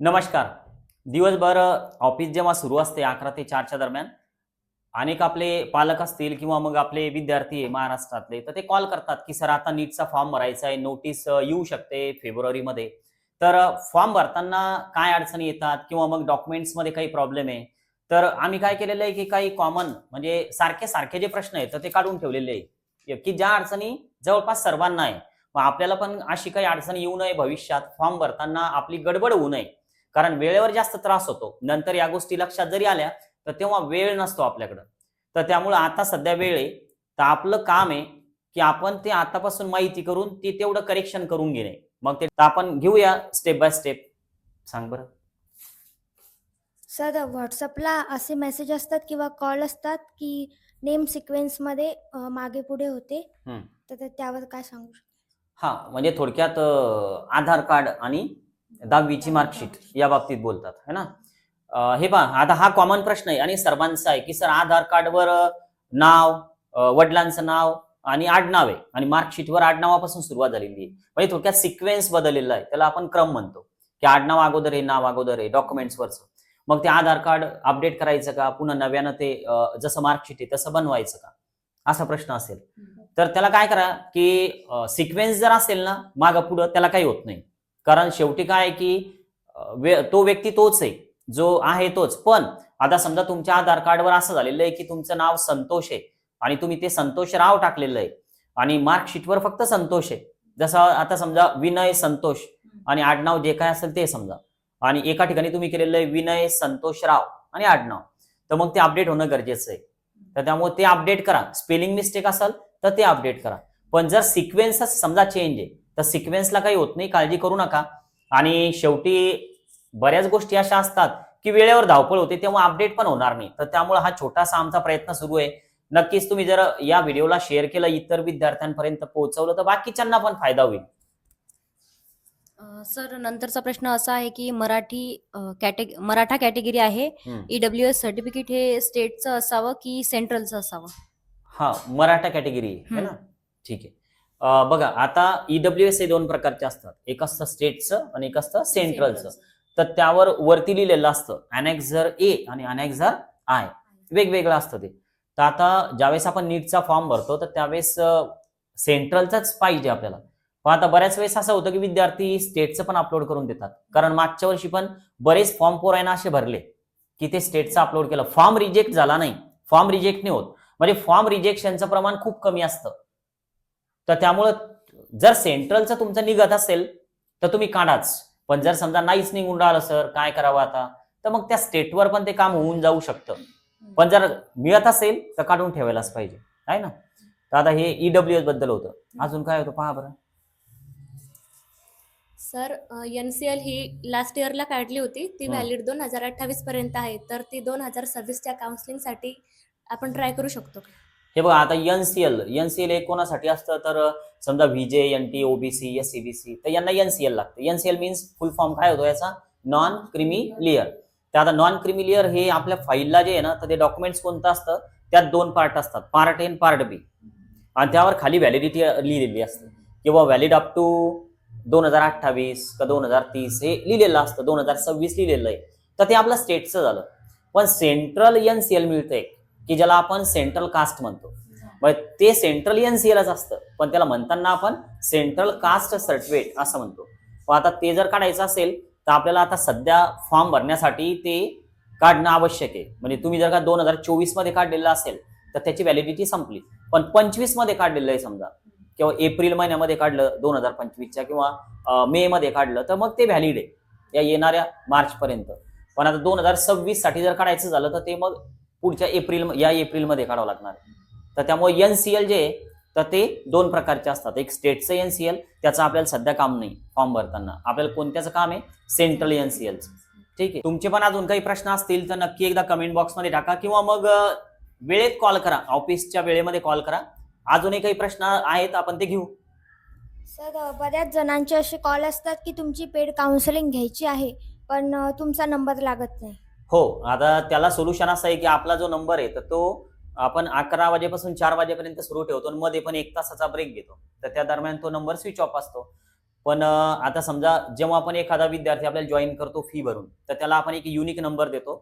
नमस्कार. दिवसभर ऑफिस जेव्हा सुरू असते अकरा ते चारच्या दरम्यान अनेक आपले पालक असतील किंवा मग आपले विद्यार्थी आहे महाराष्ट्रातले तर ते कॉल करतात की सर आता नीटचा फॉर्म भरायचा आहे नोटीस येऊ शकते फेब्रुवारीमध्ये. तर फॉर्म भरताना काय अडचणी येतात किंवा मग डॉक्युमेंट्समध्ये काही प्रॉब्लेम आहे? तर आम्ही काय केलेलं आहे की काही कॉमन म्हणजे सारखे सारखे जे प्रश्न आहेत तर ते काढून ठेवलेले आहे. की ज्या अडचणी जवळपास सर्वांना आहे मग आपल्याला पण अशी काही अडचण येऊ नये भविष्यात. फॉर्म भरताना आपली गडबड होऊ नये. कारण वेळेवर जास्त त्रास होतो. नंतर या गोष्टी लक्षात जरी आल्या तर तेव्हा वेळ नसतो आपल्याकडं. तर त्यामुळं आता सध्या वेळ आहे. तर आपलं काम आहे की आपण ते आतापासून माहिती करून ते तेवढं करेक्शन करून घेणे. मग ते आपण घेऊया स्टेप बाय स्टेप सांग बरं. सर व्हॉट्सअपला असे मेसेज असतात किंवा कॉल असतात की नेम सिक्वेन्समध्ये अ, मागे पुढे होते. तर त्यावर काय सांगू शकता? हा म्हणजे थोडक्यात आधार कार्ड आणि दहावीची मार्कशीट या बाबतीत बोलतात है ना? हे पहा आता हा कॉमन प्रश्न आहे आणि सर्वांचा आहे की सर आधार कार्डवर नाव वडिलांचं नाव आणि आडनाव आहे. आणि मार्कशीटवर आडनावापासून सुरुवात झालेली आहे. म्हणजे थोडक्यात सिक्वेन्स बदललेला आहे. त्याला आपण क्रम म्हणतो. की आडनाव अगोदर आहे नाव अगोदर आहे डॉक्युमेंट्सवरचं मग ते आधार कार्ड अपडेट करायचं का? पुन्हा नव्यानं ते जसं मार्कशीट आहे तसं बनवायचं का? असा प्रश्न असेल. तर त्याला काय करा की सिक्वेन्स जर असेल ना मागं पुढं त्याला काही होत नाही. कारण शेवटी काय की वे- तो व्यक्ती तोच आहे जो आहे तोच. पण आता समजा तुमच्या आधार कार्डवर असं झालेलं आहे की तुमचं नाव संतोष आहे आणि तुम्ही ते संतोष राव टाकलेलं आहे आणि मार्कशीटवर फक्त संतोष आहे. जसं आता समजा विनय संतोष आणि आडनाव जे काय असेल ते समजा. आणि एका ठिकाणी तुम्ही केलेलं आहे विनय संतोष राव आणि आडनाव. तर मग ते अपडेट होणं गरजेचं आहे. तर त्यामुळे ते अपडेट करा. स्पेलिंग मिस्टेक असेल तर ते अपडेट करा. पण जर सिक्वेन्सच समजा चेंज आहे तर सिक्वेन्सला काही होत नाही काळजी करू नका. आणि शेवटी बऱ्याच गोष्टी अशा असतात की वेळेवर धावपळ होते तेव्हा अपडेट पण होणार नाही. तर त्यामुळे हा छोटासा आमचा प्रयत्न सुरू आहे. नक्कीच तुम्ही जर या व्हिडिओला शेअर केलं इतर विद्यार्थ्यांपर्यंत पोहोचवलं तर बाकीच्यांना पण फायदा होईल. सर नंतरचा प्रश्न असा आहे की मराठी अ, कॅटे मराठा कॅटेगरी आहे. ईडब्ल्यू एस सर्टिफिकेट हे स्टेटचं असावं की सेंट्रलचं असावं? हा मराठा कॅटेगरी आहे ना. ठीक आहे. बघा आता ईडब्ल्यू एस हे दोन प्रकारचे असतात. एक असतं स्टेटचं आणि एक असतं सेंट्रलचं. तर त्यावर वरती लिहिलेलं असतं अनेक्झर ए आणि अनेक्झर आय वेगवेगळं असतं ते. तर आता ज्यावेळेस आपण नीटचा फॉर्म भरतो तर त्यावेळेस सेंट्रलचाच पाहिजे आपल्याला. पण आता बऱ्याच वेळेस असं होतं की विद्यार्थी स्टेटचं पण अपलोड करून देतात. कारण मागच्या वर्षी पण बरेच फॉर्म पोरायना असे भरले की ते स्टेटचं अपलोड केलं. फॉर्म रिजेक्ट झाला नाही. फॉर्म रिजेक्ट नाही होत. म्हणजे फॉर्म रिजेक्शनचं प्रमाण खूप कमी असतं. तर त्यामुळं जर सेंट्रलचं तुमचं निघत असेल तर तुम्ही काढाच. पण जर समजा नाहीच निघून राहिलं सर काय करावं आता? तर मग त्या स्टेटवर पण ते काम होऊन जाऊ शकतं. पण जर मिळत असेल तर काढून ठेवायलाच पाहिजे. आहे ना? तर आता हे ईडब्ल्यू एसबद्दल होतं. अजून काय होतं? पहा बरं. सर एन सी एल ही लास्ट इयरला काढली होती. ती. व्हॅलिड दोन हजार अठ्ठावीस पर्यंत आहे. तर ती दोन हजार सव्वीसच्या काउन्सिलिंगसाठी आपण ट्राय करू शकतो? हे बघा आता N C L N C L हे कोणासाठी असतं? तर समजा V J N T OBC S C B C तर यांना एन सी एल लागतं. N C L means full form काय होतो याचा? नॉन क्रिमी लेअर तर आता नॉन क्रिमी लेअर हे आपल्या फाईलला जे आहे ना तर ते डॉक्युमेंट्स कोणतं असतं? त्यात दोन पार्ट असतात. पार्ट ए पार्ट बी आणि त्यावर खाली व्हॅलिडिटी लिहिलेली असते. किंवा व्हॅलिड अप टू दोन हजार अठ्ठावीस का दोन हजार तीस हे लिहिलेलं असतं. दोन हजार सव्वीस लिहिलेलं आहे. तर ते आपलं स्टेटचं झालं. पण सेंट्रल एन सी एल मिळतंय. की ज्याला आपण सेंट्रल कास्ट म्हणतो. ते सेंट्रल एनसीएलच असतं. पण त्याला म्हणताना आपण सेंट्रल कास्ट सर्टिफिकेट असं म्हणतो. आता ते जर काढायचं असेल तर आपल्याला आता सध्या फॉर्म भरण्यासाठी ते काढणं आवश्यक आहे. म्हणजे तुम्ही जर का दोन हजार चोवीसमध्ये काढलेलं असेल तर त्याची व्हॅलिडिटी संपली. पण पंचवीसमध्ये काढलेलं आहे समजा. किंवा एप्रिल महिन्यामध्ये काढलं दोन हजार पंचवीसच्या किंवा मे मध्ये काढलं तर मग ते व्हॅलिड आहे. या येणाऱ्या मार्च पर्यंत पण आता दोन हजार सव्वीससाठी जर काढायचं झालं तर ते मग पुढच्या एप्रिल या एप्रिलमध्ये काढावं लागणार. तर त्यामुळे एन सी एल जे आहे, तर ते दोन प्रकारचे असतात. एक स्टेटचं एन सी एल त्याचं आपल्याला सध्या काम नाही फॉर्म भरताना. आपल्याला कोणत्याचं काम आहे? सेंट्रल एन सी एलचं ठीक आहे. तुमचे पण अजून काही प्रश्न असतील तर नक्की एकदा कमेंट बॉक्समध्ये टाका किंवा मग वेळेत कॉल करा. ऑफिसच्या वेळेमध्ये कॉल करा. अजूनही काही प्रश्न आहेत आपण ते घेऊ. सर बऱ्याच जणांचे असे कॉल असतात की तुमची पेड काउन्सिलिंग घ्यायची आहे पण तुमचा नंबर लागत नाही. हो आता त्याला सोल्युशन असं आहे की आपला जो नंबर आहे तर तो आपण अकरा वाजेपासून चार वाजेपर्यंत सुरू ठेवतो आणि मध्ये पण एक तासाचा ब्रेक घेतो. तर त्या दरम्यान तो नंबर स्विच ऑफ असतो. पण आता समजा जेव्हा आपण एखादा विद्यार्थी आपल्याला जॉईन करतो फी भरून तर त्याला आपण एक युनिक नंबर देतो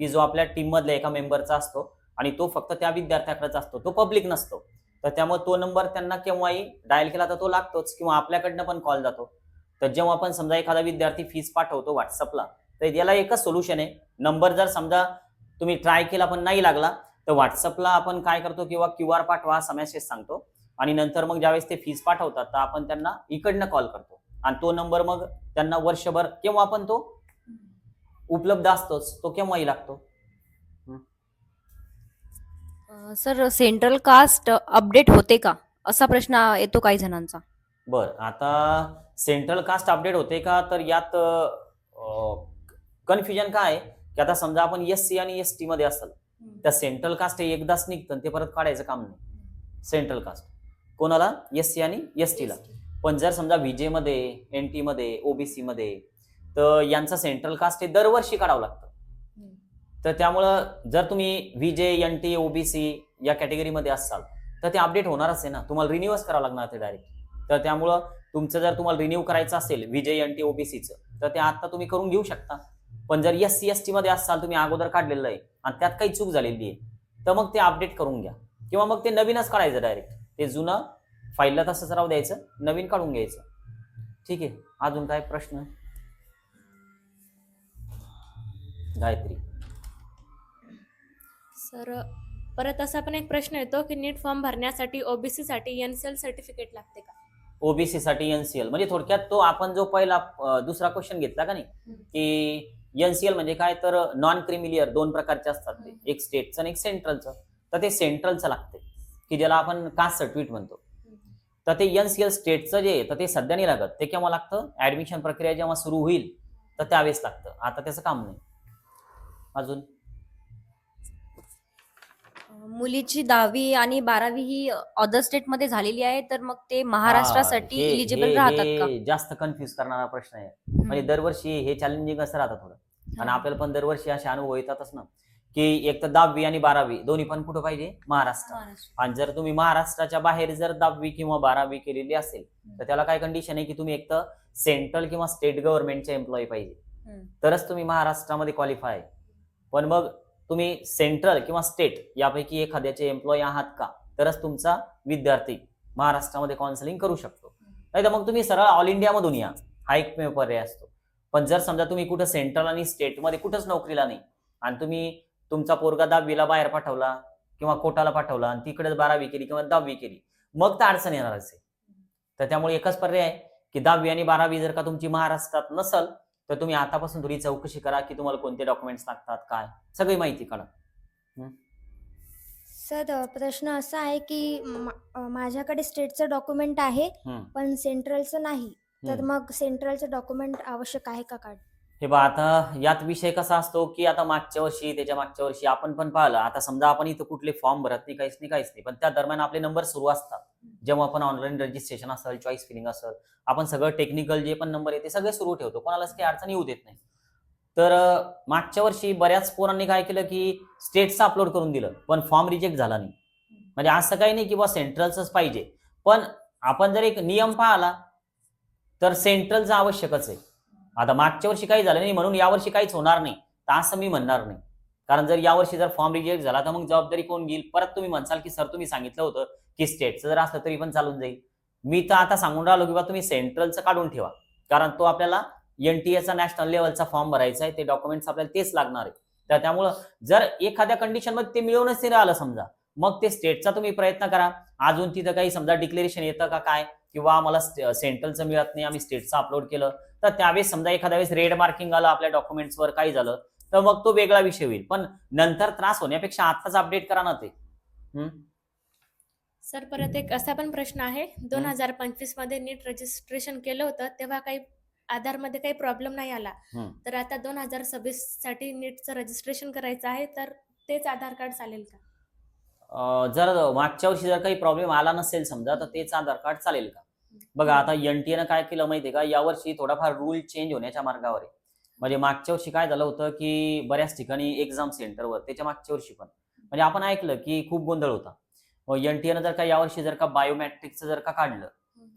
की जो आपल्या टीम मधल्या एका मेंबरचा असतो आणि तो फक्त त्या विद्यार्थ्याकडेच असतो तो पब्लिक नसतो. तर त्यामुळे तो नंबर त्यांना केव्हाही डायल केला तर तो लागतोच किंवा आपल्याकडनं पण कॉल जातो. तर जेव्हा आपण समजा एखादा विद्यार्थी फीज पाठवतो व्हॉट्सअपला तर याला एकच सोल्युशन आहे. नंबर जर समजा तुम्ही ट्राय केला पण नाही लागला तर व्हॉट्सअपला आपण काय करतो किंवा क्यू आर पाठवा असा मेसेज सांगतो. आणि नंतर मग ज्यावेळेस ते फीस पाठवतात तर आपण त्यांना इकडनं कॉल करतो. आणि तो नंबर मग त्यांना वर्षभर केव्हा पण तो उपलब्ध असतोच तो केव्हाही लागतो. सर सेंट्रल कास्ट अपडेट होते का? असा प्रश्न येतो काही जणांचा. बर आता सेंट्रल कास्ट अपडेट होते का? तर यात कन्फ्युजन काय की आता समजा आपण एस सी आणि एस टी मध्ये असेल तर सेंट्रल कास्ट हे एकदाच निघतं ते परत काढायचं काम नाही. सेंट्रल कास्ट कोणाला? एस सी आणि एस टीला पण जर समजा व्हीजे मध्ये एन टी मध्ये ओबीसी मध्ये तर यांचं सेंट्रल कास्ट हे दरवर्षी काढावं लागतं. तर त्यामुळं जर तुम्ही व्हीजे एन टी ओबीसी या कॅटेगरीमध्ये असाल तर ते अपडेट होणारच आहे ना. तुम्हाला रिन्यूअच करावं लागणार ते डायरेक्ट तर त्यामुळं तुमचं जर तुम्हाला रिन्यू करायचं असेल व्हीजे एन टी ओबीसीचं तर ते आता तुम्ही करून घेऊ शकता. पण जर एस सी एस टी मध्ये असाल तुम्ही अगोदर काढलेलं आहे आणि त्यात काही चूक झालेली आहे तर मग ते अपडेट करून घ्या. किंवा मग ते नवीनच काढायचं डायरेक्ट ते जुनं फाईलला तसंच राहू द्यायचं नवीन काढून घ्यायचं. ठीक आहे? अजून काय प्रश्न? गायत्री. सर परत असा पण एक प्रश्न येतो की नीट फॉर्म भरण्यासाठी ओबीसी साठी एन सी एल सर्टिफिकेट लागते का? ओबीसी साठी एनसीएल म्हणजे थोडक्यात तो आपण जो पहिला दुसरा क्वेश्चन घेतला का नाही की एनसीएल म्हणजे काय तर नॉन क्रिमिलियर दोन प्रकारचे असतात ते. एक स्टेटचं आणि एक सेंट्रलचं तर ते सेंट्रलचं लागते. की ज्याला आपण कास्ट सर्टिफिकेट म्हणतो. तर ते एनसीएल स्टेटचं जे आहे तर ते सध्या नाही लागत. ते केव्हा लागतं? ऍडमिशन प्रक्रिया जेव्हा सुरू होईल तर त्यावेळेस लागतं. आता त्याचं काम नाही. अजून? मुलीची दहावी आणि बारावी ही अदर स्टेटमध्ये झालेली आहे तर मग ते महाराष्ट्रासाठी इलिजिबल राहतात का? जास्त कन्फ्युज करणारा प्रश्न आहे. म्हणजे. दरवर्षी हे चॅलेंजिंग असं राहतं थोडं. आणि. आपल्याला पण दरवर्षी असे अनुभव येतातच ना की एक तर दहावी आणि बारावी दोन्ही पण कुठं पाहिजे? महाराष्ट्र. आणि जर तुम्ही महाराष्ट्राच्या बाहेर जर दहावी किंवा बारावी केलेली असेल तर त्याला काय कंडिशन आहे की तुम्ही एक तर सेंट्रल किंवा स्टेट गव्हर्नमेंटचे एम्प्लॉई पाहिजे. तरच तुम्ही महाराष्ट्रामध्ये क्वालिफाय पण मग तुम्ही सेंट्रल किंवा स्टेट यापैकी एखाद्याचे एम्प्लॉई आहात का तरच तुमचा विद्यार्थी महाराष्ट्रामध्ये काउन्सिलिंग करू शकतो. नाही तर मग तुम्ही सरळ ऑल इंडियामधून या. हा एक पर्याय असतो. पण जर समजा तुम्ही कुठं सेंट्रल आणि स्टेटमध्ये कुठंच नोकरीला नाही आणि तुम्ही तुमचा पोरगा दहावीला बाहेर पाठवला किंवा कोटाला पाठवला आणि तिकडेच बारावी केली किंवा दहावी केली मग तर अडचण येणारच आहे तर त्यामुळे एकच पर्याय आहे की दहावी आणि बारावी जर का तुमची महाराष्ट्रात नसल तर तुम्ही आतापासून थोडी चौकशी करा की तुम्हाला कोणते डॉक्युमेंट्स लागतात काय? सगळी माहिती काढा. सर प्रश्न असा आहे की माझ्याकडे स्टेटचं डॉक्युमेंट आहे. पण सेंट्रलचं नाही. तर. मग सेंट्रलचं डॉक्युमेंट आवश्यक आहे का काढ हे बा आता यात विषय कसा असतो की आता मागच्या वर्षी त्याच्या मागच्या वर्षी आपण पण पाहिलं. आता समजा आपण इथं कुठले फॉर्म भरत नाही काहीच नाही काहीच नाही. पण त्या दरम्यान आपले नंबर सुरू असतात. जेव्हा आपण ऑनलाईन रजिस्ट्रेशन असेल चॉईस फिलिंग असेल आपण सगळं टेक्निकल जे पण नंबर आहे ते सगळे सुरू ठेवतो. कोणालाच काही अडचण येऊ देत नाही. तर मागच्या वर्षी बऱ्याच पोरांनी काय केलं की स्टेटचं अपलोड करून दिलं पण फॉर्म रिजेक्ट झाला नाही. म्हणजे असं काही नाही की बा सेंट्रलचंच पाहिजे. पण आपण जर एक नियम पाहिला तर सेंट्रलचं आवश्यकच आहे. आता मागच्या वर्षी काही झालं नाही म्हणून यावर्षी काहीच होणार नाही. तर असं मी म्हणणार नाही. कारण जर यावर्षी जर फॉर्म रिजेक्ट झाला तर मग जबाबदारी कोण घेईल? परत तुम्ही म्हणसाल की सर तुम्ही सांगितलं होतं की स्टेटचं जर असलं तरी पण चालून जाईल. मी तर आता सांगून राहिलो की बा तुम्ही सेंट्रलचं काढून ठेवा. कारण तो आपल्याला एन टी एचा नॅशनल लेवलचा फॉर्म भरायचा आहे ते डॉक्युमेंट्स आपल्याला तेच लागणार आहे. तर त्यामुळं जर एखाद्या कंडिशनमध्ये ते मिळवूनच नाही राहिलं समजा मग ते स्टेटचा तुम्ही प्रयत्न करा. अजून तिथं काही समजा डिक्लेरेशन येतं का काय? किंवा आम्हाला सेंट्रलचं मिळत नाही आम्ही स्टेटचं अपलोड केलं तर त्यावेळेस समजा एखाद्या वेळेस रेड मार्किंग आलं आपल्या डॉक्युमेंट्सवर काही झालं तर मग तो वेगळा विषय होईल पण नंतर त्रास होण्यापेक्षा आताच अपडेट करा ना ते? सर परत एक असा पण प्रश्न आहे दोन. हजार पंचवीसमध्ये नीट रजिस्ट्रेशन केलं होतं तेव्हा काही आधारमध्ये काही प्रॉब्लेम नाही आला. तर आता दोन हजार सव्वीससाठी नीटचं रजिस्ट्रेशन करायचं आहे तर तेच आधार कार्ड चालेल का जर मागच्या वर्षी जर काही प्रॉब्लेम आला नसेल समजा तर तेच आधार कार्ड चालेल का? बघा आता एनटीएनं काय केलं माहितीये का? यावर्षी थोडाफार रूल चेंज होण्याच्या मार्गावर आहे. म्हणजे मागच्या वर्षी काय झालं होतं की बऱ्याच ठिकाणी एक्झाम सेंटरवर त्याच्या मागच्या वर्षी पण. म्हणजे आपण ऐकलं की खूप गोंधळ होता. एनटीएनं जर का यावर्षी जर का बायोमॅट्रिकचं जर का काढलं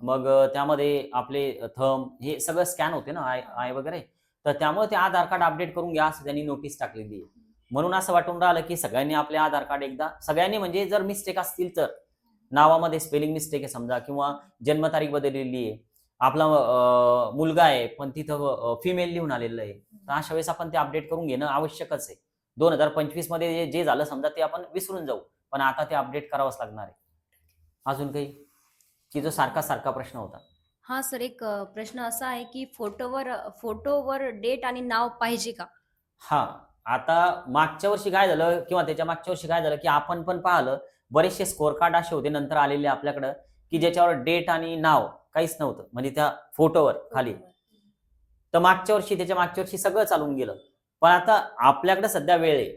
मग त्यामध्ये आपले थम हे सगळं स्कॅन होते ना आय आय वगैरे. तर त्यामुळे ते आधार कार्ड अपडेट करून घ्या असं त्यांनी नोटीस टाकलेली आहे. म्हणून असं वाटून राहिलं की सगळ्यांनी आपले आधार कार्ड एकदा सगळ्यांनी म्हणजे जर मिस्टेक असतील तर. नावामध्ये स्पेलिंग मिस्टेक आहे समजा किंवा जन्मतारीख बदललेली आहे. आपला मुलगा आहे पण तिथं फिमेल लिहून आलेलं आहे. तर अशा वेळेस आपण ते अपडेट करून घेणं आवश्यकच आहे. दोन हजार पंचवीसमध्ये जे- झालं समजा ते आपण विसरून जाऊ. पण आता ते अपडेट करावंच लागणार आहे. अजून काही? की जो सारखा सारखा प्रश्न होता. हा सर एक प्रश्न असा आहे की फोटोवर फोटोवर डेट आणि नाव पाहिजे का? हा. आता मागच्या वर्षी काय झालं किंवा त्याच्या मागच्या वर्षी काय झालं की आपण पण पाहिलं बरेचसे स्कोअर कार्ड असे होते नंतर आलेले आपल्याकडं की ज्याच्यावर डेट आणि नाव काहीच नव्हतं. म्हणजे त्या फोटोवर खाली. तर मागच्या वर्षी त्याच्या मागच्या वर्षी सगळं चालून गेलं. पण आता आपल्याकडे सध्या वेळ आहे.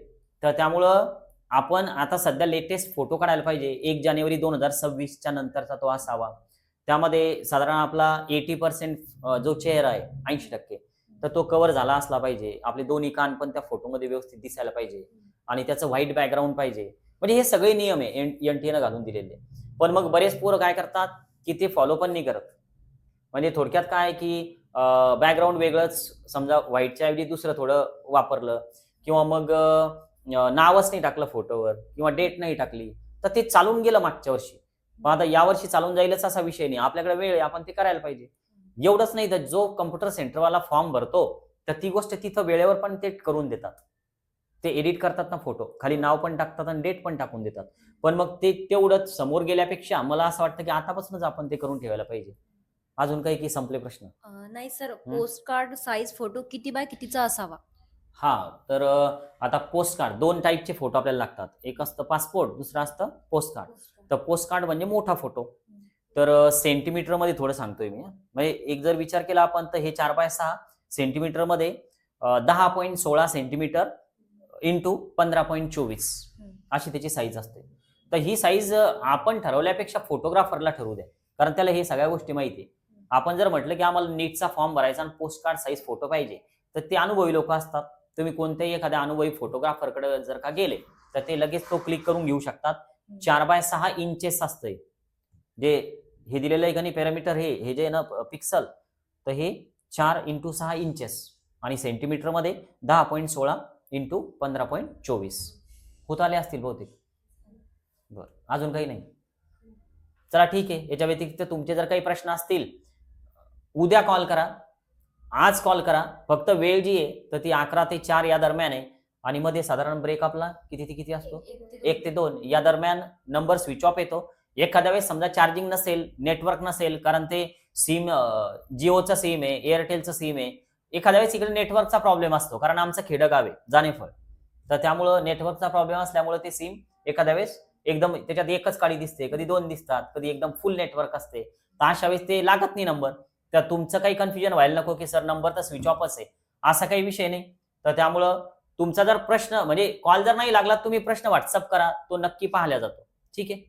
तर त्यामुळं आपण आता सध्या लेटेस्ट फोटो काढायला पाहिजे. एक जानेवारी दोन हजार सव्वीसच्या नंतरचा तो असावा. त्यामध्ये साधारण आपला एटी पर्सेंट जो चेहरा आहे ऐंशी टक्के. तर तो कव्हर झाला असला पाहिजे. आपले दोन्ही कान पण त्या फोटोमध्ये व्यवस्थित दिसायला पाहिजे. आणि त्याचं व्हाईट बॅकग्राऊंड पाहिजे. म्हणजे हे सगळे नियम आहे एन टी घालून दिलेले. पण मग बरेच पोरं काय करतात की ते फॉलो पण नाही करत. म्हणजे थोडक्यात काय की बॅकग्राऊंड वेगळंच समजा व्हाईटच्या ऐवजी दुसरं थोडं वापरलं. किंवा मग नावच नाही टाकलं फोटोवर किंवा डेट नाही टाकली तर ते चालून गेलं मागच्या वर्षी. पण आता यावर्षी चालून जाईलच असा विषय नाही. आपल्याकडे वेळ आहे आपण ते करायला पाहिजे. एवढंच नाही तर जो कम्प्युटर सेंटरवाला फॉर्म भरतो तर ती गोष्ट तिथं वेळेवर पण ते करून देतात. ते एडिट करतात ना फोटो खाली नाव पण टाकतात आणि डेट पण टाकून देतात. पण मग ते तेवढंच समोर गेल्यापेक्षा मला असं वाटतं की आतापासूनच आपण ते करून ठेवायला पाहिजे. अजून काही की संपले प्रश्न? नाही sir post card size photo किती बाय कितीचा असावा? हा तर आता पोस्ट कार्ड दोन टाईपचे फोटो आपल्याला लागतात. एक असतं पासपोर्ट दुसरं असतं पोस्ट कार्ड तर पोस्ट कार्ड म्हणजे मोठा फोटो तर सेंटीमीटरमध्ये थोडं सांगतोय मी. म्हणजे एक जर विचार केला आपण तर हे चार बाय सहा सेंटीमीटरमध्ये दहा पॉईंट सोळा सेंटीमीटर इंटू पंधरा पॉईंट चोवीस. अशी त्याची साईज असते. तर ही साईज आपण ठरवल्यापेक्षा फोटोग्राफरला ठरवू द्या. कारण त्याला हे सगळ्या गोष्टी माहिती आहे. आपण जर म्हटलं की आम्हाला नीटचा फॉर्म भरायचा आणि पोस्ट कार्ड साईज फोटो पाहिजे तर ते अनुभवी लोक असतात. तुम्ही कोणत्याही एखाद्या अनुभवी फोटोग्राफरकडे जर का गेले तर ते लगेच तो क्लिक करून घेऊ शकतात. चार बाय सहा इंचेस असतंय. जे हे दिलेलं आहे का नाही पॅरामीटर हे हे जे आहे ना पिक्सल तर हे चार इंटू सहा इंचेस आणि सेंटीमीटरमध्ये दहा पॉईंट सोळा इंटू पंधरा पॉईंट चोवीस. होत आले असतील बहुतेक. बरं अजून काही नाही. चला ठीक आहे याच्या व्यतिरिक्त तुमचे जर काही प्रश्न असतील उद्या कॉल करा. आज कॉल करा. फक्त वेळ जी आहे तर ती अकरा ते चार या दरम्यान आहे. आणि मध्ये साधारण ब्रेक आपला किती ते किती असतो? एक ते दोन. या दरम्यान नंबर स्विच ऑफ येतो. एखाद्या वेळेस समजा चार्जिंग नसेल नेटवर्क नसेल कारण ते सिम जिओचं सिम आहे एअरटेलचं सिम आहे एखाद्या वेळेस इकडे नेटवर्कचा प्रॉब्लेम असतो कारण आमचं खेडगाव आहे जाणेफळ तर त्यामुळं नेटवर्कचा प्रॉब्लेम असल्यामुळे ते सिम एखाद्या वेळेस एकदम त्याच्यात एकच काळी दिसते कधी दोन दिसतात कधी एकदम फुल नेटवर्क असते. तर अशा वेळेस ते लागत नाही नंबर तर तुमचं काही कन्फ्युजन व्हायला नको की सर नंबर तर स्विच ऑफच आहे. असा काही विषय नाही. तर त्यामुळं तुमचा जर प्रश्न म्हणजे कॉल जर नाही लागला तुम्ही प्रश्न व्हॉट्सअप करा तो नक्की पाहिला जातो. ठीक आहे?